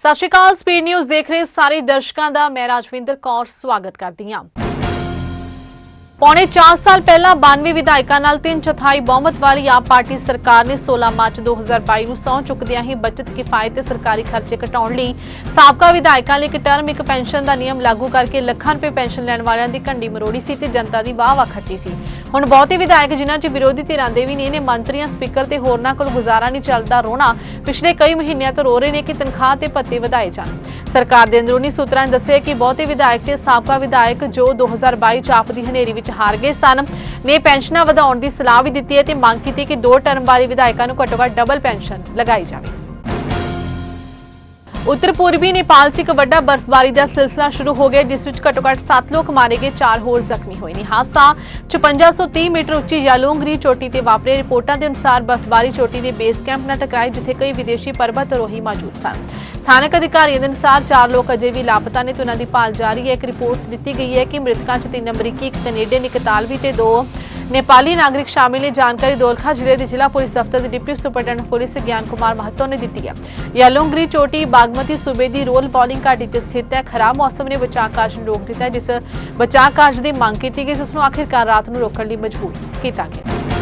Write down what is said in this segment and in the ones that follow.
ਸਤਿ ਸ਼੍ਰੀ ਅਕਾਲ, speed news ਦੇਖ ਰਹੇ ਸਾਰੇ ਦਰਸ਼ਕਾਂ ਦਾ, ਮੈਂ ਰਾਜਵਿੰਦਰ ਕੌਰ, ਸਵਾਗਤ ਕਰਦੀ ਹਾਂ। ਪੌਣੇ 4 ਸਾਲ ਪਹਿਲਾਂ 92 ਵਿਧਾਇਕਾਂ ਨਾਲ 3 ਚੌਥਾਈ ਬਹੁਮਤ ਵਾਲੀ ਆਪ ਪਾਰਟੀ ਸਰਕਾਰ ਨੇ 16 ਮਾਰਚ 2022 ਨੂੰ ਸਹੁੰ ਚੁੱਕਦਿਆਂ ਹੀ ਬਚਤ ਕਿਫਾਇਤ ਤੇ ਸਰਕਾਰੀ ਖਰਚੇ ਘਟਾਉਣ ਲਈ ਸਾਬਕਾ ਵਿਧਾਇਕਾਂ ਲਈ ਇੱਕ ਟਰਮ, ਇੱਕ ਪੈਨਸ਼ਨ ਦਾ ਨਿਯਮ ਲਾਗੂ ਕਰਕੇ ਲੱਖਾਂ ਰੁਪਏ ਪੈਨਸ਼ਨ ਲੈਣ ਵਾਲਿਆਂ ਦੀ ਘੰਡੀ ਮਰੋੜੀ ਸੀ ਤੇ ਜਨਤਾ ਦੀ ਵਾਹ-ਵਾਹ ਖੱਟੀ ਸੀ। ਹੁਣ ਬਹੁਤੇ ਵਿਧਾਇਕ ਜਿਨ੍ਹਾਂ 'ਚ ਵਿਰੋਧੀ ਧਿਰਾਂ ਦੇ ਵੀ ਨੇ ਨੇ ਮੰਤਰੀਆਂ, ਸਪੀਕਰ ਤੇ ਹੋਰਨਾਂ ਕੋਲ ਗੁਜ਼ਾਰਾ ਨਹੀਂ ਚੱਲਦਾ ਰੋਣਾ, ਪਿਛਲੇ ਕਈ ਮਹੀਨਿਆਂ ਤੋਂ ਰੋ ਰਹੇ ਨੇ ਕਿ ਤਨਖਾਹ ਤੇ ਭੱਤੇ ਵਧਾਏ ਜਾਣ। ਸਰਕਾਰ ਦੇ ਅੰਦਰੂਨੀ ਸੂਤਰਾਂ ਨੇ ਦੱਸਿਆ ਕਿ ਬਹੁਤੇ ਵਿਧਾਇਕ ਤੇ ਸਾਬਕਾ ਵਿਧਾਇਕ ਜੋ 2022 ਚ ਆਪ ਦੀ ਹਨੇਰੀ ਵਿੱਚ ਹਾਰ ਗਏ ਸਨ, ਨੇ ਪੈਨਸ਼ਨਾਂ ਵਧਾਉਣ ਦੀ ਸਲਾਹ ਵੀ ਦਿੱਤੀ ਹੈ ਤੇ ਮੰਗ ਕੀਤੀ ਕਿ ਦੋ ਟਰਮ ਵਾਲੇ ਵਿਧਾਇਕਾਂ ਨੂੰ ਘੱਟੋ ਘੱਟ ਡਬਲ ਪੈਨਸ਼ਨ ਲਗਾਈ ਜਾਵੇ। ਉੱਤਰ ਪੂਰਬੀ ਨੇਪਾਲ 'ਚ ਇੱਕ ਵੱਡਾ ਬਰਫ਼ਬਾਰੀ ਦਾ ਸਿਲਸਿਲਾ ਸ਼ੁਰੂ ਹੋ ਗਿਆ, ਜਿਸ ਵਿੱਚ ਘੱਟੋ ਘੱਟ 7 ਲੋਕ ਮਾਰੇ ਗਏ 4 ਹੋਰ ਜ਼ਖਮੀ ਹੋਏ ਨੇ। ਹਾਦਸਾ 5530 ਮੀਟਰ ਉੱਚੀ ਯਾਲੋਂਗਰੀ ਚੋਟੀ ਤੇ ਵਾਪਰੇ। ਰਿਪੋਰਟਾਂ ਦੇ ਅਨੁਸਾਰ ਬਰਫ਼ਬਾਰੀ ਚੋਟੀ ਦੇ ਬੇਸ ਕੈਂਪ ਨਾਲ ਟਕਰਾਈ ਜਿੱਥੇ ਕਈ ਵਿਦੇਸ਼ੀ ਪਰਬਤ ਆਰੋਹੀ ਮੌਜੂਦ ਸਨ। ਸਥਾਨਕ ਅਧਿਕਾਰੀਆਂ ਦੇ ਅਨੁਸਾਰ 4 ਲੋਕ ਅਜੇ ਵੀ ਲਾਪਤਾ ਨੇ ਤੇ ਉਹਨਾਂ ਦੀ ਭਾਲ ਜਾਰੀ ਹੈ। ਇੱਕ ਰਿਪੋਰਟ ਦਿੱਤੀ ਗਈ ਹੈ ਕਿ ਮ੍ਰਿਤਕਾਂ 'ਚ ਤਿੰਨ ਅਮਰੀਕੀ, ਇੱਕ ਕੈਨੇਡੀਅਨ, ਇੱਕ ਇਤਾਲਵੀ ਤੇ ਦੋ ਨੇਪਾਲੀ ਨਾਗਰਿਕ ਸ਼ਾਮਿਲ ਇਹ ਜਾਣਕਾਰੀ ਦੋਲਖਾ ਜ਼ਿਲ੍ਹੇ ਦੇ ਜ਼ਿਲ੍ਹਾ ਪੁਲਿਸ ਦਫ਼ਤਰ ਦੇ ਡਿਪਟੀ ਸੁਪਰਡੈਂਟ ਪੁਲਿਸ ਗਿਆਨ ਕੁਮਾਰ ਮਹੱਤੋ ਨੇ ਦਿੱਤੀ ਹੈ। ਯਾਲੋਂਗਰੀ ਚੋਟੀ ਬਾਗਮਤੀ ਸੂਬੇ ਦੀ ਰੋਲ ਬੋਲਿੰਗ ਘਾਟੀ 'ਚ ਸਥਿਤ ਹੈ। ਖਰਾਬ ਮੌਸਮ ਨੇ ਬਚਾਅ ਕਾਰਜ ਨੂੰ ਰੋਕ ਦਿੱਤਾ ਜਿਸ ਬਚਾਅ ਕਾਰਜ ਦੀ ਮੰਗ ਕੀਤੀ ਗਈ ਜਿਸ ਨੂੰ ਆਖਿਰਕਾਰ ਰਾਤ ਨੂੰ ਰੋਕਣ ਲਈ ਮਜਬੂਰ ਕੀਤਾ ਗਿਆ।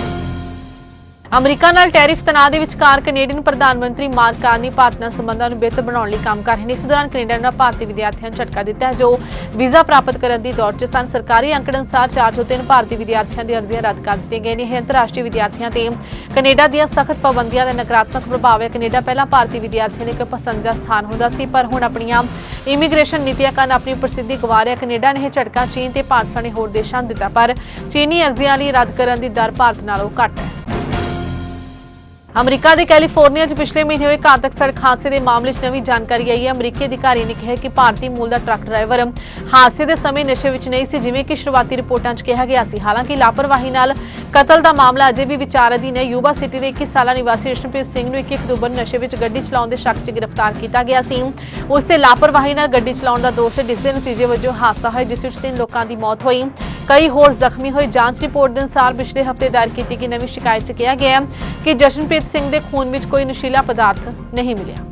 ਅਮਰੀਕਾ ਨਾਲ ਟੈਰਿਫ ਤਣਾਅ ਦੇ ਵਿਚਕਾਰ ਕੈਨੇਡੀਅਨ ਪ੍ਰਧਾਨ ਮੰਤਰੀ ਮਾਰਕ ਕਾਰਨੀ ਭਾਰਤ ਨਾਲ ਸੰਬੰਧਾਂ ਨੂੰ ਬਿਹਤਰ ਬਣਾਉਣ ਲਈ ਕੰਮ ਕਰ ਰਹੇ ਨੇ। ਇਸ ਦੌਰਾਨ ਕੈਨੇਡਾ ਨਾਲ ਭਾਰਤੀ ਵਿਦਿਆਰਥੀਆਂ ਨੂੰ ਝਟਕਾ ਦਿੱਤਾ ਹੈ, ਜੋ ਵੀਜ਼ਾ ਪ੍ਰਾਪਤ ਕਰਨ ਦੀ ਦੌੜ 'ਚ ਸਨ। ਸਰਕਾਰੀ ਅੰਕੜੇ ਅਨੁਸਾਰ 403 ਭਾਰਤੀ ਵਿਦਿਆਰਥੀਆਂ ਦੀ ਅਰਜ਼ੀਆਂ ਰੱਦ ਕਰ ਦਿੱਤੀਆਂ ਗਈਆਂ ਨੇ। ਇਹ ਅੰਤਰਰਾਸ਼ਟਰੀ ਵਿਦਿਆਰਥੀਆਂ ਤੇ ਕੈਨੇਡਾ ਦੀਆਂ ਸਖਤ ਪਾਬੰਦੀਆਂ ਦਾ ਨਕਾਰਾਤਮਕ ਪ੍ਰਭਾਵ ਹੈ। ਕੈਨੇਡਾ ਪਹਿਲਾਂ ਭਾਰਤੀ ਵਿਦਿਆਰਥੀਆਂ ਲਈ ਇੱਕ ਪਸੰਦੀਦਾ ਸਥਾਨ ਹੁੰਦਾ ਸੀ, ਪਰ ਹੁਣ ਆਪਣੀਆਂ ਇਮੀਗ੍ਰੇਸ਼ਨ ਨੀਤੀਆਂ ਕਾਰਨ ਆਪਣੀ ਪ੍ਰਸਿੱਧੀ ਗਵਾ ਰਿਹਾ ਕੈਨੇਡਾ ਨੇ ਇਹ ਝਟਕਾ ਚੀਨ ਤੇ ਭਾਰਤ ਸਣੇ ਹੋਰ ਦੇਸ਼ਾਂ ਨੂੰ ਦਿੱਤਾ, ਪਰ ਚੀਨੀ ਅਰਜ਼ੀਆਂ ਲਈ ਰੱਦ ਕਰਨ ਦੀ ਦਰ ਭਾਰਤ ਨਾਲੋਂ ਘੱਟ ਹੈ। ਅਮਰੀਕਾ ਦੇ ਕੈਲੀਫੋਰਨੀਆ 'ਚ ਪਿਛਲੇ ਮਹੀਨੇ ਹੋਏ ਘਾਤਕ ਸੜਕ ਹਾਦਸੇ ਦੇ ਮਾਮਲੇ 'ਚ ਨਵੀਂ ਜਾਣਕਾਰੀ ਆਈ ਹੈ। ਅਮਰੀਕੀ ਅਧਿਕਾਰੀ ਨੇ ਕਿਹਾ ਕਿ ਭਾਰਤੀ ਮੂਲ ਦਾ ਟਰੱਕ ਡਰਾਈਵਰ ਹਾਦਸੇ ਦੇ ਸਮੇਂ ਨਸ਼ੇ ਵਿੱਚ ਨਹੀਂ ਸੀ, ਜਿਵੇਂ ਕਿ ਸ਼ੁਰੂਆਤੀ ਰਿਪੋਰਟਾਂ 'ਚ ਕਿਹਾ ਗਿਆ ਸੀ। ਹਾਲਾਂਕਿ ਲਾਪਰਵਾਹੀ ਨਾਲ ਕਤਲ ਦਾ ਮਾਮਲਾ ਅਜੇ ਵੀ ਵਿਚਾਰ ਅਧੀਨ ਹੈ। ਯੂਬਾ ਸਿਟੀ ਦੇ 21 ਸਾਲਾ ਨਿਵਾਸੀ ਰਸ਼ਨਪ੍ਰੀਤ ਸਿੰਘ ਨੂੰ 21 ਅਕਤੂਬਰ ਨੂੰ ਨਸ਼ੇ ਵਿੱਚ ਗੱਡੀ ਚਲਾਉਣ ਦੇ ਸ਼ੱਕ 'ਚ ਗ੍ਰਿਫਤਾਰ ਕੀਤਾ ਗਿਆ ਸੀ। ਉਸ ਤੇ ਲਾਪਰਵਾਹੀ ਨਾਲ ਗੱਡੀ ਚਲਾਉਣ ਦਾ ਦੋਸ਼ ਹੈ, ਜਿਸ ਦੇ ਨਤੀਜੇ ਵਜੋਂ ਹਾਦਸਾ ਹੋਇਆ, ਜਿਸ ਵਿੱਚ ਤਿੰਨ ਲੋਕਾਂ ਦੀ ਮੌਤ ਹੋਈ। ਕਈ ਹੋਰ ਜ਼ਖਮੀ ਹੋਏ ਜਾਂਚ ਰਿਪੋਰਟ ਦੇ ਅਨੁਸਾਰ ਪਿਛਲੇ ਹਫ਼ਤੇ ਦਾਇਰ ਕੀਤੀ ਗਈ ਨਵੀਂ ਸ਼ਿਕਾਇਤ 'ਚ ਕਿਹਾ ਗਿਆ ਕਿ ਜਸ਼ਨਪ੍ਰੀਤ ਸਿੰਘ ਦੇ ਖੂਨ ਵਿੱਚ ਕੋਈ ਨਸ਼ੀਲਾ ਪਦਾਰਥ ਨਹੀਂ ਮਿਲਿਆ।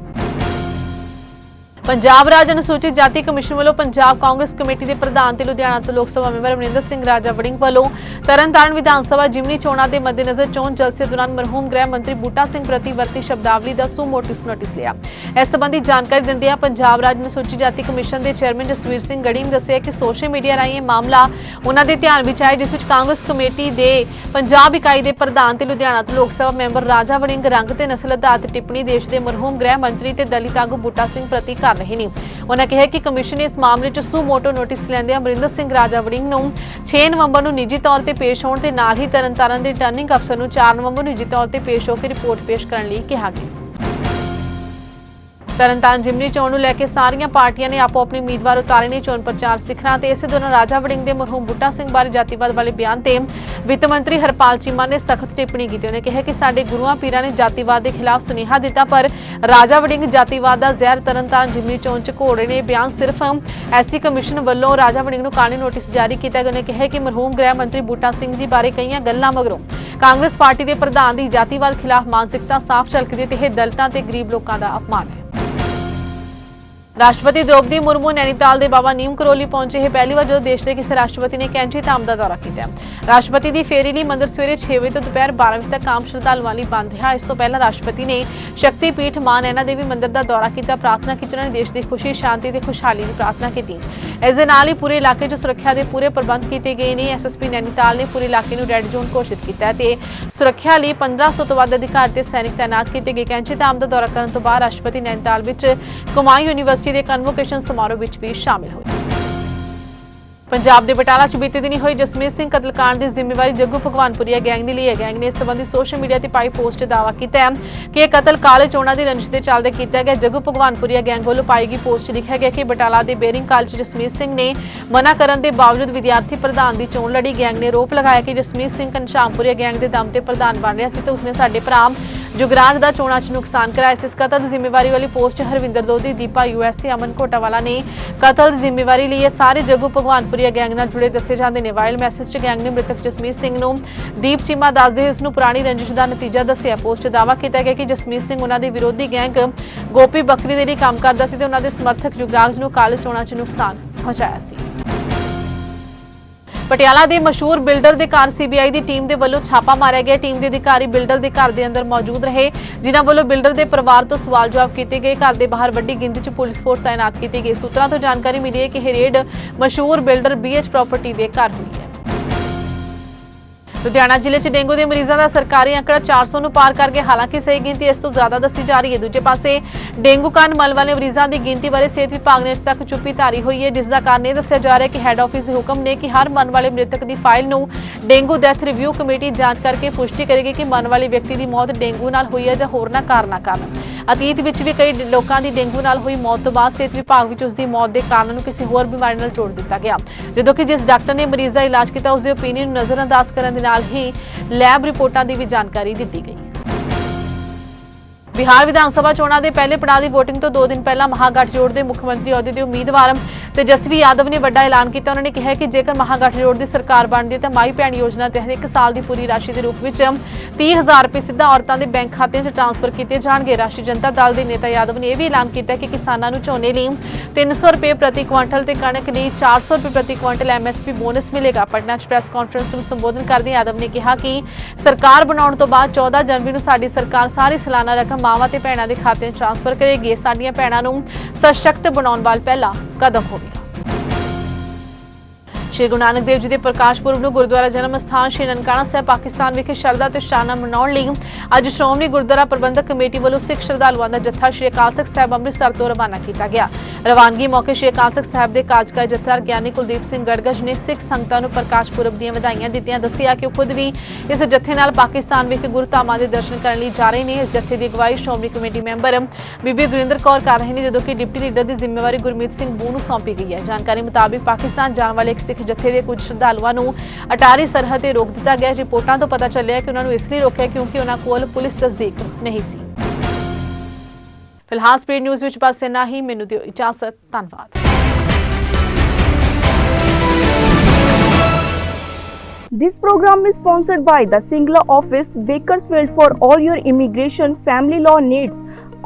ਪੰਜਾਬ ਰਾਜ ਅਨੁਸੂਚਿਤ ਜਾਤੀ ਕਮਿਸ਼ਨ ਵੱਲੋਂ ਪੰਜਾਬ ਕਾਂਗਰਸ ਕਮੇਟੀ ਦੇ ਪ੍ਰਧਾਨ ਤੇ ਲੁਧਿਆਣਾ ਤੋਂ ਲੋਕ ਸਭਾ ਮੈਂਬਰ ਅਮਰਿੰਦਰ ਸਿੰਘ ਰਾਜਾ ਵੜਿੰਗ ਵੱਲੋਂ ਤਰਨਤਾਰਨ ਵਿਧਾਨ ਸਭਾ, ਜਿਮਨੀ ਚੋਣਾਂ ਦੇ ਮੱਦੇਨਜ਼ਰ ਚੋਣ ਜਲਸੇ ਦੌਰਾਨ ਮਰਹੂਮ ਗ੍ਰਹਿ ਮੰਤਰੀ ਬੂਟਾ ਸਿੰਘ ਪ੍ਰਤੀ ਵਰਤੀ ਸ਼ਬਦਾਵਲੀ ਦਾ ਸੂ ਨੋਟਿਸ ਨੋਟਿਸ ਲਿਆ। ਇਸ ਸੰਬੰਧੀ ਜਾਣਕਾਰੀ ਦਿੰਦਿਆਂ ਪੰਜਾਬ ਰਾਜ ਅਨੁਸੂਚਿਤ ਜਾਤੀ ਕਮਿਸ਼ਨ ਦੇ ਚੇਅਰਮੈਨ ਜਸਵੀਰ ਸਿੰਘ ਗੜੀ ਨੇ ਦੱਸਿਆ ਕਿ ਸੋਸ਼ਲ ਮੀਡੀਆ ਰਾਹੀਂ ਇਹ ਮਾਮਲਾ ਉਹਨਾਂ ਦੇ ਧਿਆਨ ਵਿੱਚ ਆਇਆ, ਜਿਸ ਵਿੱਚ ਕਾਂਗਰਸ ਕਮੇਟੀ ਦੇ ਪੰਜਾਬ ਇਕਾਈ ਦੇ ਪ੍ਰਧਾਨ ਤੇ ਲੁਧਿਆਣਾ ਤੋਂ ਲੋਕ ਸਭਾ ਮੈਂਬਰ ਰਾਜਾ ਵੜਿੰਗ, ਰੰਗ ਤੇ ਨਸਲ ਆਧਾਰਿਤ ਟਿੱਪਣੀ ਦੇਸ਼ ਦੇ ਮਰਹੂਮ ਗ੍ਰਹਿ ਮੰਤਰੀ ਤੇ ਦਲਿਤ ਆਗੂ ਬੂਟਾ ਸਿੰਘ ਪ੍ਰਤੀ ਕਰ ਰਹੇ ਨੇ। ਉਹਨਾਂ ਕਿਹਾ ਕਿ ਕਮਿਸ਼ਨ ਨੇ ਇਸ ਮਾਮਲੇ 'ਚ ਸੂ ਮੋਟੋ ਨੋਟਿਸ ਲੈਂਦੇ ਅਮਰਿੰਦਰ ਸਿੰਘ ਰਾਜਾ ਵੜਿੰਗ ਨੂੰ 6 ਨਵੰਬਰ ਨੂੰ ਨਿੱਜੀ ਤੌਰ ਤੇ ਪੇਸ਼ ਹੋਣ ਤੇ ਨਾਲ ਹੀ ਤਰਨਤਾਰਨ ਦੇ ਰਿਟਰਨਿੰਗ ਅਫਸਰ ਨੂੰ 4 ਨਵੰਬਰ ਨੂੰ ਨਿੱਜੀ ਤੌਰ ਤੇ ਪੇਸ਼ ਹੋ ਕੇ ਰਿਪੋਰਟ ਪੇਸ਼ ਕਰਨ ਲਈ ਕਿਹਾ ਗਿਆ। ਤਰਨਤਾਰਨ ਜਿਮਨੀ ਚੋਣ ਨੂੰ ਲੈ ਕੇ ਸਾਰੀਆਂ ਪਾਰਟੀਆਂ ਨੇ ਆਪੋ ਆਪਣੇ ਉਮੀਦਵਾਰ ਉਤਾਰੇ ਨੇ ਚੋਣ ਪ੍ਰਚਾਰ ਸਿਖਰਾਂ ਤੇ। ਇਸੇ ਦੌਰਾਨ ਰਾਜਾ ਵੜਿੰਗ ਦੇ ਮਰਹੂਮ ਬੁੱਟਾ ਸਿੰਘ ਬਾਰੇ ਜਾਤੀਵਾਦ ਵਾਲੇ ਬਿਆਨ ਤੇ ਵਿੱਤ ਮੰਤਰੀ ਹਰਪਾਲ ਚੀਮਾ ਨੇ ਸਖਤ ਟਿੱਪਣੀ ਕੀਤੀ। ਉਹਨੇ ਕਿਹਾ ਕਿ ਸਾਡੇ ਗੁਰੂਆਂ ਪੀਰਾਂ ਨੇ ਜਾਤੀਵਾਦ ਦੇ ਖਿਲਾਫ ਸੁਨੇਹਾ ਦਿੱਤਾ, ਪਰ ਰਾਜਾ ਵੜਿੰਗ ਜਾਤੀਵਾਦ ਦਾ ਜ਼ਹਿਰ ਤਰਨਤਾਰਨ ਜਿਮਨੀ ਚੋਣ ਚ ਘੋੜੇ ਨੇ। ਬਿਆਨ ਸਿਰਫ ਐਸਸੀ ਕਮਿਸ਼ਨ ਵੱਲੋਂ ਰਾਜਾ ਵੜਿੰਗ ਨੂੰ ਕਾਨੂੰਨੀ ਨੋਟਿਸ ਜਾਰੀ ਕੀਤਾ ਗਿਆ। ਉਹਨੇ ਕਿਹਾ ਕਿ ਮਰਹੂਮ ਗ੍ਰਹਿ ਮੰਤਰੀ ਬੂਟਾ ਸਿੰਘ ਜੀ ਬਾਰੇ ਕਈਆਂ ਗੱਲਾਂ ਮਗਰੋਂ ਕਾਂਗਰਸ ਪਾਰਟੀ ਦੇ ਪ੍ਰਧਾਨ ਦੀ ਜਾਤੀਵਾਦ ਖਿਲਾਫ ਮਾਨਸਿਕਤਾ ਸਾਫ਼ ਝਲਕਦੀ ਤੇ ਇਹ ਦਲਤਾਂ ਤੇ ਗਰੀਬ ਲੋਕਾਂ ਦਾ ਅਪਮਾਨ ਹੈ। ਰਾਸ਼ਟਰਪਤੀ ਦ੍ਰੋਪਦੀ ਮੁਰਮੂ, ਨੈਨੀਤਾਲ ਦੇ ਬਾਬਾ ਨੀਮ ਕਰੋਲੀ ਪਹੁੰਚੇ ਹੈ ਪਹਿਲੀ ਵਾਰ ਜਦੋਂ ਦੇਸ਼ ਦੇ ਕਿਸੇ ਰਾਸ਼ਟਰਪਤੀ ਨੇ ਕੈਂਚੀ ਧਾਮ ਦਾ ਦੌਰਾ ਕੀਤਾ ਹੈ। ਰਾਸ਼ਟਰਪਤੀ ਦੀ ਫੇਰੀ ਲਈ ਮੰਦਰ ਸਵੇਰੇ 6 ਵਜੇ ਤੋਂ ਦੁਪਹਿਰ 12 ਵਜੇ ਤੱਕ ਆਮ ਸ਼ਰਧਾਲੂਆਂ ਲਈ ਬੰਦ ਰਿਹਾ ਇਸ ਤੋਂ ਪਹਿਲਾਂ ਰਾਸ਼ਟਰਪਤੀ ਨੇ ਸ਼ਕਤੀ ਪੀਠ ਮਾਂ ਨੈਣਾ ਦੇਵੀ ਮੰਦਰ ਦਾ ਦੌਰਾ ਕੀਤਾ, ਪ੍ਰਾਰਥਨਾ ਕੀਤੀ, ਉਹਨਾਂ ਨੇ ਦੇਸ਼ ਦੀ ਖੁਸ਼ੀ, ਸ਼ਾਂਤੀ ਤੇ ਖੁਸ਼ਹਾਲੀ ਦੀ ਪ੍ਰਾਰਥਨਾ ਕੀਤੀ ਇਸ ਦੇ ਨਾਲ ਹੀ ਪੂਰੇ ਇਲਾਕੇ 'ਚ ਸੁਰੱਖਿਆ ਦੇ ਪੂਰੇ ਪ੍ਰਬੰਧ ਕੀਤੇ ਗਏ ਨੇ। ਐਸਐਸਪੀ ਨੈਨੀਤਾਲ ਨੇ ਪੂਰੇ ਇਲਾਕੇ ਨੂੰ ਰੈੱਡ ਜ਼ੋਨ ਘੋਸ਼ਿਤ ਕੀਤਾ ਹੈ ਤੇ ਸੁਰੱਖਿਆ ਲਈ 1500 ਤੋਂ ਵੱਧ ਅਧਿਕਾਰੀ ਤੇ ਸੈਨਿਕ ਤਾਇਨਾਤ ਕੀਤੇ ਗਏ। ਕੈਂਚੀ ਧਾਮ ਦਾ ਦੌਰਾ ਕਰਨ ਤੋਂ ਬਾਅਦ ਰਾਸ਼ਟਰਪਤੀ ਨੈਨੀਤਾਲ ਵਿੱਚ ਕੁਮਾਊਂ ਯੂਨੀਵਰਸਿਟੀ ਦੇ ਕਨਵੋਕੇਸ਼ਨ ਸਮਾਰੋਹ ਵਿੱਚ ਵੀ ਸ਼ਾਮਿਲ ਹੋਏ। ਪੰਜਾਬ ਦੇ ਬਟਾਲਾ 'ਚ ਬੀਤੇ ਦਿਨੀ ਹੋਈ ਜਸਮੀਤ ਸਿੰਘ ਕਤਲकांड ਦੀ ਜ਼ਿੰਮੇਵਾਰੀ ਜੱਗੂ ਭਗਵਾਨਪੁਰੀਆ ਗੈਂਗ ਨੇ ਲਈ ਹੈ। ਗੈਂਗ ਨੇ ਇਸ ਸੰਬੰਧੀ ਸੋਸ਼ਲ ਮੀਡੀਆ ਤੇ ਪਾਈ ਪੋਸਟ 'ਚ ਦਾਅਵਾ ਕੀਤਾ ਹੈ ਕਿ ਇਹ ਕਤਲ ਕਾਲੇ ਚੋਣਾਂ ਦੀ ਰੰਜਿਸ਼ ਦੇ ਚੱਲਦੇ ਕੀਤਾ ਗਿਆ। ਜੱਗੂ ਭਗਵਾਨਪੁਰੀਆ ਗੈਂਗ ਵੱਲੋਂ ਪਾਈ ਗਈ ਪੋਸਟ 'ਚ ਲਿਖਿਆ ਗਿਆ ਕਿ ਬਟਾਲਾ ਦੇ ਬੇਰਿੰਗ ਕਾਲਜ ਜਸਮੀਤ ਸਿੰਘ ਨੇ ਮਨਾ ਕਰਨ ਦੇ ਬਾਵਜੂਦ ਵਿਦਿਆਰਥੀ ਪ੍ਰਧਾਨ ਦੀ ਚੋਣ ਲੜੀ। ਗੈਂਗ ਨੇ ਰੋਪ ਲਗਾਇਆ ਕਿ ਜਸਮੀਤ ਸਿੰਘ ਘਨਸ਼ਾਮਪੁਰੀਆ ਗੈਂਗ ਦੇ ਦਮ ਤੇ ਪ੍ਰਧਾਨ ਬਣ ਰਿਹਾ ਸੀ ਤੇ ਉਸਨੇ ਸਾਡੇ ਭਰਾ ਜੁਗਰਾਜ ਦਾ ਚੋਣਾਂ 'ਚ ਨੁਕਸਾਨ ਕਰਾਇਆ ਸੀ। ਇਸ ਕਤਲ ਦੀ ਜ਼ਿੰਮੇਵਾਰੀ ਵਾਲੀ ਪੋਸਟ ਹਰਵਿੰਦਰ ਲੋਧੀ ਦੀਪਾ ਯੂਐਸਏ ਅਮਨ ਕੋਟਾਵਾਲਾ ਨੇ ਕਤਲ ਦੀ ਜ਼ਿੰਮੇਵਾਰੀ ਲਈ ਇਹ ਸਾਰੇ ਜੱਗੂ ਭਗਵਾਨਪੁਰੀਆ ਗੈਂਗ ਨਾਲ ਜੁੜੇ ਦੱਸੇ ਜਾਂਦੇ ਨੇ। ਵਾਇਰਲ ਮੈਸੇਜ 'ਚ ਗੈਂਗ ਨੇ ਮ੍ਰਿਤਕ ਜਸਮੀਤ ਸਿੰਘ ਨੂੰ ਦੀਪ ਚੀਮਾ ਦੱਸਦੇ ਹੋਏ ਉਸ ਨੂੰ ਪੁਰਾਣੀ ਰੰਜਿਸ਼ ਦਾ ਨਤੀਜਾ ਦੱਸਿਆ। ਪੋਸਟ 'ਚ ਦਾਅਵਾ ਕੀਤਾ ਗਿਆ ਕਿ ਜਸਮੀਤ ਸਿੰਘ ਉਹਨਾਂ ਦੇ ਵਿਰੋਧੀ ਗੈਂਗ ਗੋਪੀ ਬੱਕਰੀ ਦੇ ਲਈ ਕੰਮ ਕਰਦਾ ਸੀ ਤੇ ਉਹਨਾਂ ਦੇ ਸਮਰਥਕ ਜੁਗਰਾਜ ਨੂੰ ਕਾਲੇ ਚੋਣਾਂ 'ਚ ਨੁਕਸਾਨ ਪਹੁੰਚਾਇਆ ਸੀ। ਪਟਿਆਲਾ ਦੇ ਮਸ਼ਹੂਰ ਬਿਲਡਰ ਦੇ ਘਰ ਸੀਬੀਆਈ ਦੀ ਟੀਮ ਦੇ ਵੱਲੋਂ ਛਾਪਾ ਮਾਰਿਆ ਗਿਆ। ਟੀਮ ਦੇ ਅਧਿਕਾਰੀ ਬਿਲਡਰ ਦੇ ਘਰ ਦੇ ਅੰਦਰ ਮੌਜੂਦ ਰਹੇ। ਜਿਨ੍ਹਾਂ ਵੱਲੋਂ ਬਿਲਡਰ ਦੇ ਪਰਿਵਾਰ ਤੋਂ ਸਵਾਲ ਜਵਾਬ ਕੀਤੇ ਗਏ। ਘਰ ਦੇ ਬਾਹਰ ਵੱਡੀ ਗਿਣਤੀ 'ਚ ਪੁਲਿਸ ਫੋਰਸ ਤਾਇਨਾਤ ਕੀਤੀ ਗਈ। ਸੂਤਰਾਂ ਤੋਂ ਜਾਣਕਾਰੀ ਮਿਲੀ ਹੈ ਕਿ ਇਹ ਰੇਡ ਮਸ਼ਹੂਰ ਬਿਲਡਰ ਬੀਐਚ ਪ੍ਰਾਪਰਟੀ ਦੇ ਘਰ ਹੋਈ। ਹੈ ਲੁਧਿਆਣਾ ਜ਼ਿਲ੍ਹੇ 'ਚ ਡੇਂਗੂ ਦੇ ਮਰੀਜ਼ਾਂ ਦਾ ਸਰਕਾਰੀ ਅੰਕੜਾ 400 ਨੂੰ ਪਾਰ ਕਰ ਗਿਆ। ਹਾਲਾਂਕਿ ਸਹੀ ਗਿਣਤੀ ਇਸ ਤੋਂ ਜ਼ਿਆਦਾ ਦੱਸੀ ਜਾ ਰਹੀ ਹੈ। ਦੂਜੇ ਪਾਸੇ, ਡੇਂਗੂ ਕਾਰਨ ਮਲ ਵਾਲੇ ਮਰੀਜ਼ਾਂ ਦੀ ਗਿਣਤੀ ਬਾਰੇ ਸਿਹਤ ਵਿਭਾਗ ਨੇ ਅਜੇ ਤੱਕ ਚੁੱਪੀ ਧਾਰੀ ਹੋਈ ਹੈ, ਜਿਸ ਦਾ ਕਾਰਨ ਇਹ ਦੱਸਿਆ ਜਾ ਰਿਹਾ ਹੈ ਕਿ ਹੈੱਡ ਆਫਿਸ ਦੇ ਹੁਕਮ ਨੇ ਕਿ ਹਰ ਮਰਨ ਵਾਲੇ ਮ੍ਰਿਤਕ ਦੀ ਫਾਈਲ ਨੂੰ ਡੇਂਗੂ ਡੈਥ ਰਿਵਿਊ ਕਮੇਟੀ ਜਾਂਚ ਕਰਕੇ ਪੁਸ਼ਟੀ ਕਰੇਗੀ ਕਿ ਮਰਨ ਵਾਲੇ ਵਿਅਕਤੀ ਦੀ ਮੌਤ ਡੇਂਗੂ ਨਾਲ ਹੋਈ ਹੈ ਜਾਂ ਹੋਰਨਾਂ ਕਾਰਨਾਂ ਕਾਰਨ। ਅਤੀਤ ਵਿੱਚ ਵੀ ਕਈ ਲੋਕਾਂ ਦੀ ਡੇਂਗੂ ਨਾਲ ਹੋਈ ਮੌਤ ਤੋਂ ਬਾਅਦ ਸਿਹਤ ਵਿਭਾਗ ਵਿੱਚ ਉਸ ਦੀ ਮੌਤ ਦੇ ਕਾਰਨ ਨੂੰ ਕਿਸੇ ਹੋਰ ਬਿਮਾਰੀ ਨਾਲ ਜੋੜ ਦਿੱਤਾ ਗਿਆ। ਜਦੋਂ ਕਿ ਜਿਸ ਡਾਕਟਰ ਨੇ ਮਰੀਜ਼ ਦਾ ਇਲਾਜ ਕੀਤਾ ਉਸ ਦੇ ਓਪੀਨੀਅਨ ਨੂੰ ਨਜ਼ਰਅੰਦਾਜ਼ ਕਰਨ ਦੇ ਨਾਲ ਹੀ ਲੈਬ ਰਿਪੋਰਟਾਂ ਦੀ ਵੀ ਜਾਣਕਾਰੀ ਦਿੱਤੀ ਗਈ। ਬਿਹਾਰ ਵਿਧਾਨ ਸਭਾ ਚੋਣਾਂ ਦੇ ਪਹਿਲੇ ਪੜਾਅ ਦੀ VOTING ਤੋਂ 2 ਦਿਨ ਪਹਿਲਾਂ ਮਹਾਗਠਜੋੜ ਦੇ ਮੁੱਖ ਮੰਤਰੀ ਅਹੁਦੇ ਦੇ ਉਮੀਦਵਾਰ ਤੇਜਸਵੀ ਯਾਦਵ ਨੇ ਵੱਡਾ ਐਲਾਨ ਕੀਤਾ। ਉਹਨਾਂ ਨੇ ਕਿਹਾ ਕਿ ਜੇਕਰ ਮਹਾਗਠਜੋੜ ਦੀ ਸਰਕਾਰ ਬਣਦੀ ਹੈ ਤਾਂ ਮਾਈ ਭੈਣ ਯੋਜਨਾ ਤਹਿਤ ਇੱਕ ਸਾਲ ਦੀ ਪੂਰੀ ਰਾਸ਼ੀ ਦੇ ਰੂਪ ਵਿੱਚ 30000 ਰੁਪਏ ਸਿੱਧਾ ਔਰਤਾਂ ਦੇ ਬੈਂਕ ਖਾਤਿਆਂ 'ਚ ਟ੍ਰਾਂਸਫਰ ਕੀਤੇ ਜਾਣਗੇ। ਰਾਸ਼ਟਰੀ ਜਨਤਾ ਦਲ ਦੇ ਨੇਤਾ ਯਾਦਵ ਨੇ ਇਹ ਵੀ ਐਲਾਨ ਕੀਤਾ ਕਿ ਕਿਸਾਨਾਂ ਨੂੰ ਝੋਨੇ ਲਈ 300 ਰੁਪਏ ਪ੍ਰਤੀ ਕੁਇੰਟਲ ਤੇ ਕਣਕ ਲਈ 400 ਰੁਪਏ ਪ੍ਰਤੀ ਕੁਇੰਟਲ ਐਮਐਸਪੀ ਬੋਨਸ ਮਿਲੇਗਾ। ਪਟਨਾ 'ਚ ਪ੍ਰੈਸ ਕਾਨਫਰੰਸ ਨੂੰ ਸੰਬੋਧਨ ਕਰਦੇ ਯਾਦਵ ਨੇ ਕਿਹਾ ਕਿ ਸਰਕਾਰ ਬਣਾਉਣ ਤੋਂ ਬਾਅਦ 14 ਜਨਵਰੀ ਨੂੰ ਸਾਡੀ ਸਰਕਾਰ ਸਾਰੀ ਸਾਲਾਨਾ ਰਕਮ ਮਾਵਾਂ ਤੇ ਭੈਣਾਂ ਦੇ ਖਾਤੇ 'ਚ ਟ੍ਰਾਂਸਫਰ ਕਰੇਗੀ। ਸਾਡੀਆਂ ਭੈਣਾਂ ਨੂੰ ਸਸ਼ਕਤ ਬਣਾਉਣ ਵੱਲ ਪਹਿਲਾ ਕਦਮ ਹੋਵੇਗਾ। ਸ਼੍ਰੀ ਗੁਰੂ ਨਾਨਕ ਦੇਵ ਜੀ ਦੇ ਪ੍ਰਕਾਸ਼ ਪੁਰਬ ਨੂੰ ਗੁਰਦੁਆਰਾ ਜਨਮ ਸਥਾਨ ਸ਼੍ਰੀ ਨਨਕਾਣਾ ਸਾਹਿਬ, ਪਾਕਿਸਤਾਨ ਵਿਖੇ ਸ਼ਰਧਾ ਤੇ ਸ਼ਾਨਾ ਮਨਾਉਣ ਲਈ ਅੱਜ ਸ਼੍ਰੋਮਣੀ ਗੁਰਦੁਆਰਾ ਪ੍ਰਬੰਧਕ ਕਮੇਟੀ ਵੱਲੋਂ ਸਿੱਖ ਸ਼ਰਧਾਲੂਆਂ ਦਾ ਜੱਥਾ ਸ਼੍ਰੀ ਅਕਾਲ ਤਖਤ ਸਾਹਿਬ ਅੰਮ੍ਰਿਤਸਰ ਤੋਂ ਰਵਾਨਾ ਕੀਤਾ ਗਿਆ। ਰਵਾਨਗੀ ਮੌਕੇ ਸ਼੍ਰੀ ਅਕਾਲ ਤਖਤ ਸਾਹਿਬ ਦੇ ਕਾਰਜਕਾਰੀ ਜਥੇਦਾਰ ਗਿਆਨੀ ਕੁਲਦੀਪ ਸਿੰਘ ਗੜਗੜ ਨੇ ਸਿੱਖ ਸੰਗਤਾਂ ਨੂੰ ਪ੍ਰਕਾਸ਼ ਪੁਰਬ ਦੀਆਂ ਵਧਾਈਆਂ ਦਿੱਤੀਆਂ। ਦੱਸਿਆ ਕਿ ਉਹ ਖੁਦ ਵੀ ਇਸ ਜੱਥੇ ਨਾਲ ਪਾਕਿਸਤਾਨ ਵਿਖੇ ਗੁਰਧਾਮਾਂ ਦੇ ਦਰਸ਼ਨ ਕਰਨ ਲਈ ਜਾ ਰਹੇ ਨੇ। ਇਸ ਜਥੇ ਦੀ ਅਗਵਾਈ ਸ਼੍ਰੋਮਣੀ ਕਮੇਟੀ ਮੈਂਬਰ ਬੀਬੀ ਗੁਰਿੰਦਰ ਕੌਰ ਕਰ ਰਹੇ ਨੇ, ਜਦੋਂ ਕਿ ਡਿਪਟੀ ਲੀਡਰ ਦੀ ਜ਼ਿੰਮੇਵਾਰੀ ਗੁਰਮੀਤ ਸਿੰਘ ਬੂ ਨੂੰ ਸੌਂਪੀ ਗਈ ਹੈ। ਜਾਣਕਾਰੀ ਮੁਤਾਬਿਕ ਪਾਕਿਸਤਾਨ ਜਾਣ ਵਾਲੇ ਇੱਕ ਸਿੱਖ ਜਥੇ ਦੇ ਕੁਝ ਸ਼ਰਧਾਲੂਆਂ ਨੂੰ ਅਟਾਰੀ ਸਰਹੱਦ ਤੇ ਰੋਕ ਦਿੱਤਾ ਗਿਆ। ਰਿਪੋਰਟਾਂ ਤੋਂ ਪਤਾ ਚੱਲਿਆ ਕਿ ਉਹਨਾਂ ਨੂੰ ਇਸ ਲਈ ਰੋਕਿਆ ਕਿਉਂਕਿ ਉਹਨਾਂ ਕੋਲ ਪੁਲਿਸ ਤਸਦੀਕ ਨਹੀਂ ਸੀ। ਫਿਲਹਾਲ ਸਪੀਡ ਨਿਊਜ਼ ਵਿੱਚ ਬਸ ਇੰਨਾ ਹੀ। ਮੈਨੂੰ ਦਿਓ ਇਜਾਜ਼ਤ। ਧੰਨਵਾਦ। This program is sponsored by the Singla office, Bakersfield for all your immigration family law needs.